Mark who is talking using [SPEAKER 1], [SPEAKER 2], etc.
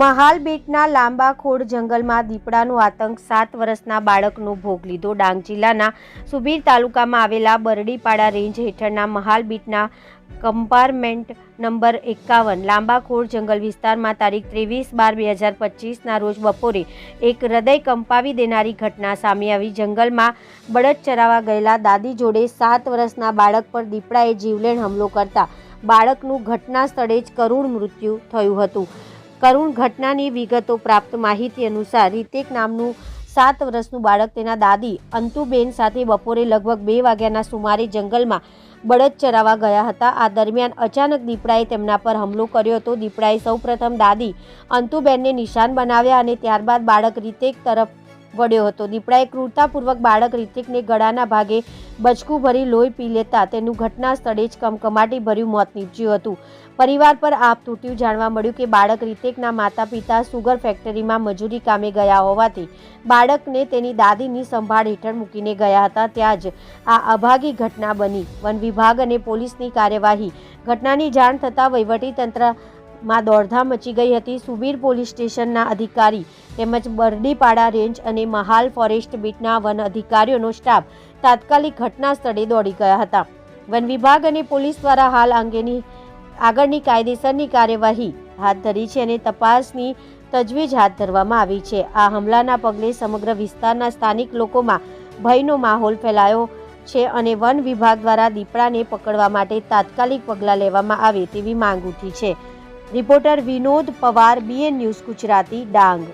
[SPEAKER 1] મહાલ બેટના લાંબા ખોડ જંગલમાં દીપડાનો આતંક સાત વર્ષના બાળકનો ભોગ લીધો. ડાંગ જિલ્લાના સુબીર તાલુકામાં આવેલા બરડીપાડા રેન્જ હેઠળના મહાલ બીટના કમ્પાર્ટમેન્ટ નંબર એકાવન લાંબા ખોડ જંગલ વિસ્તારમાં તારીખ ત્રેવીસ બાર બે હજાર પચીસના રોજ બપોરે એક હૃદય કંપાવી દેનારી ઘટના સામે આવી. જંગલમાં બળદ ચરાવવા ગયેલા દાદી જોડે સાત વર્ષના બાળક પર દીપડાએ જીવલેણ હુમલો કરતા બાળકનું ઘટના સ્થળે જ કરુણ મૃત્યુ થયું હતું. કરુણ ઘટનાની વિગતો પ્રાપ્ત માહિતી અનુસાર રિતેક નામનું સાત વર્ષનું બાળક તેના દાદી અંતુબેન સાથે બપોરે લગભગ બે વાગ્યાના સુમારે જંગલમાં બળદ ચરાવવા ગયા હતા. આ દરમિયાન અચાનક દીપડાએ તેમના પર હુમલો કર્યો હતો. દીપડાએ સૌપ્રથમ દાદી અંતુબેનને નિશાન બનાવ્યા અને ત્યારબાદ બાળક રિતેક તરફ વળ્યો હતો. દીપડાએ ક્રૂરતાપૂર્વક બાળક રીતિકને ગળાના ભાગે બચકું ભરી લોહી પી લેતા તેનું ઘટના સ્થળે જ કમકમાટી ભર્યું મોત નીપજ્યું હતું. પરિવાર પર આપ તૂટ્યું જાણવા મળ્યું કે બાળક રિતેકના માતા પિતા સુગર ફેક્ટરીમાં મજૂરી કામે ગયા હોવાથી બાળકને તેની દાદીની સંભાળ હેઠળ મૂકીને ગયા હતા. ત્યાં જ આ અભાગી ઘટના બની. વન વિભાગ અને પોલીસની કાર્યવાહી. ઘટનાની જાણ થતાં વહીવટીતંત્રમાં દોડધામ મચી ગઈ હતી. સુબીર પોલીસ સ્ટેશનના અધિકારી તેમજ બરડીપાડા રેન્જ અને મહાલ ફોરેસ્ટ બીટના વન અધિકારીઓનો સ્ટાફ તાત્કાલિક ઘટના સ્થળે દોડી ગયા હતા. વન વિભાગ અને પોલીસ દ્વારા હાલ અંગેની આગળની કાયદેસરની કાર્યવાહી હાથ ધરી છે અને તપાસની તજવીજ હાથ ધરવામાં આવી છે. આ હુમલાના પગલે સમગ્ર વિસ્તારના સ્થાનિક લોકોમાં ભયનો માહોલ ફેલાયો છે અને વન વિભાગ દ્વારા દીપડાને પકડવા માટે તાત્કાલિક પગલાં લેવામાં આવે તેવી માંગ ઉઠી છે. Reporter Vinod Pawar BN news Gujarati, Dang.